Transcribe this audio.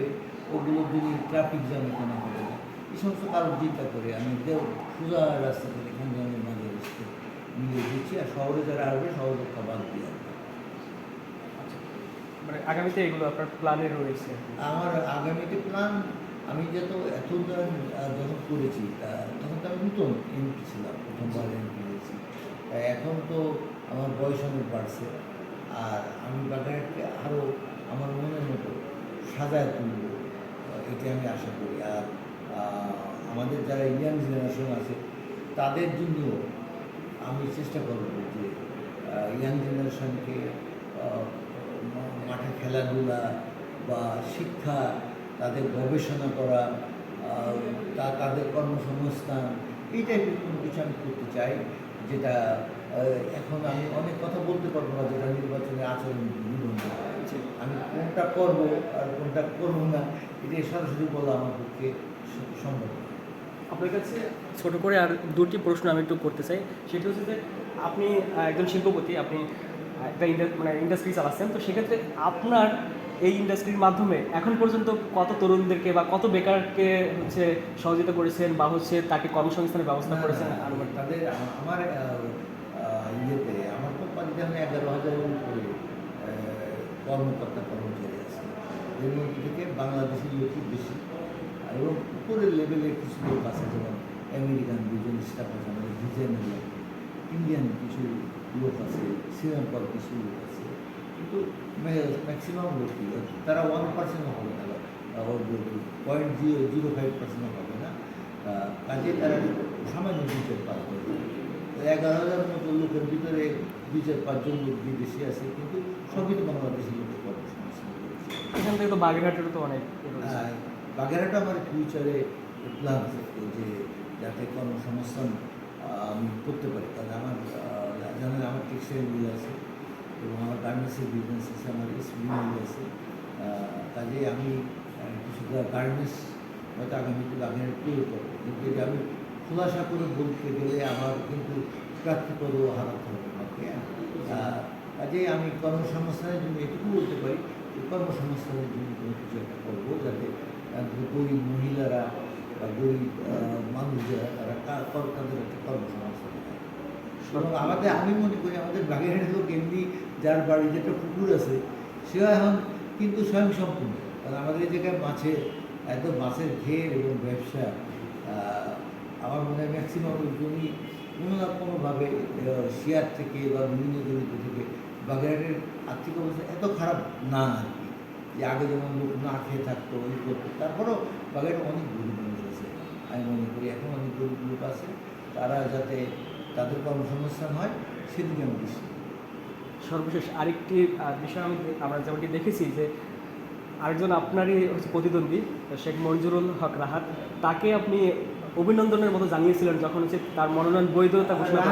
যাবে ওগুলো যদি ট্রাফিক জ্যামে কোনো হবে না এই সমস্ত কারণ চিন্তা করে আমি সোজা রাস্তা থেকে খানজানের মাঝে এসে মিলিয়ে দিচ্ছি আর শহরে যারা আসবে শহরের খাবার দিয়ে আসবে। আচ্ছা। মানে আগামীতে এগুলো আপনার প্ল্যানে রয়েছে আমার আগামীতে প্ল্যান আমি যত এত যখন করেছি তখন তো আমি নতুন এমপি ছিলাম প্রথমবার এমপি হয়েছি এখন তো আমার বয়স অনেক বাড়ছে আর আমি বাগেরহাটকে আরও আমার মনের মতো সাজায় তুলব। এটি আমি আশা করি। আর আমাদের যারা ইয়াং জেনারেশন আছে, তাদের জন্য আমি চেষ্টা করব যে ইয়াং জেনারেশনকে মাঠে খেলাধুলা বা শিক্ষা, তাদের গবেষণা করা তা, তাদের কর্মসংস্থান, এই টাইপের কোনো কিছু আমি করতে চাই, যেটা এখন আমি অনেক কথা বলতে পারব না, যেটা নির্বাচনের আচরণ কোনটা করব আর কোনটা করব না এটা সরাসরি বলা আমার পক্ষে সম্ভব আপনার কাছে ছোট করে আর দুটি প্রশ্ন আমি একটু করতে চাই সেটা হচ্ছে যে আপনি একজন শিল্পপতি আপনি একটা মানে ইন্ডাস্ট্রি চালাচ্ছেন তো সেক্ষেত্রে আপনার এই ইন্ডাস্ট্রির মাধ্যমে এখন পর্যন্ত কত তরুণদেরকে বা কত বেকারকে হচ্ছে সহযোগিতা করেছেন বা হচ্ছে তাকে কর্মসংস্থানের ব্যবস্থা করেছেন আনুমানিক? তাদের আমার ইয়েতে আমার কোম্পানিতে আমি এগারো আহ, কর্মকর্তা কর্মচারী আছে। এর মধ্যে থেকে বাংলাদেশি লোকই বেশি। এবং উপরের লেভেলের কিছু লোক আছে, যেমন আমেরিকান দুজন, স্টাফ আছে আমাদের ডিজাইনার লোক ইন্ডিয়ান কিছু লোক আছে শ্রীলঙ্কার কিছু লোক আছে। কিন্তু ম্যাক্সিমাম লোকই তারা ওয়ান পার্সেন্টও হবে না। পয়েন্ট জিরো জিরো ফাইভ পার্সেন্টও হবে না। কাজে তারা সামান্য চার পাঁচজন এগারো হাজার মতো লোকের ভিতরে দুই চার পাঁচজন লোক বিদেশি আছে কিন্তু সবই তো বাংলাদেশি লোকের কর্মসংস্থান। এখান থেকে তো বাগেরহাটেরও তো অনেক রয়েছে। বাগেরহাট আমার ফিউচারে প্ল্যান থাকে যে যাতে কর্মসংস্থান আমি করতে পারি কারণ আমার জানেন আমার টেক্সটাইল মিল আছে এবং আমার গার্মেন্টসের বিজনেস আছে আমার স্পিন মিল আছে কাজে আমি আহ, কিছু গার্মেন্টস হয়তো আগামীতে বাগেরহাট তৈরি করব কিন্তু আমি খোলাসা করে বলতে গেলে আমার কিন্তু প্রাপ্তিপদও হারাতে হবে আমাকে কাজেই আমি কর্মসংস্থানের জন্য এটুকু বলতে পারি যে কর্মসংস্থানের জন্য কোনো কিছু একটা করব যাতে গরিব মহিলারা বা গরিব মানুষ যারা তারা তাদের একটা কর্মসংস্থান এবং আমাদের, আমি মনে করি আমাদের বাগেরহাটের লোক এমনি যার বাড়িতে একটা পুকুর আছে, সেও এখন কিন্তু স্বয়ংসম্পূর্ণ। কারণ আমাদের এই জায়গায় মাছের এত মাছের ঘের এবং ব্যবসা আমার মনে হয় ম্যাক্সিমাম জমি কোনো না কোনোভাবে শেয়ার থেকে বা বিভিন্ন জমিতে থেকে বাগেরহাটের আর্থিক অবস্থা এত খারাপ না আর কি। যে আগে যেমন লোক না খেয়ে থাকতো, ওই করতো। তারপরেও বাগেরহাটে অনেক গরিব মানুষ আছে, আমি মনে করি। এখন অনেক গরিব লোক আছে, তারা যাতে তাদের কর্মসংস্থান হয়, সেদিকে আমি বেশি সর্বশেষ আরেকটি বিষয় আমি আমরা যেমনটি দেখেছি যে আরেকজন আপনারই হচ্ছে প্রতিদ্বন্দ্বী, শেখ মঞ্জুরুল হক রাহাত। তাকে আপনি অভিনন্দনের মতো জানিয়েছিলেন যখন হচ্ছে তার মনোনয়ন বৈধতা ঘোষণা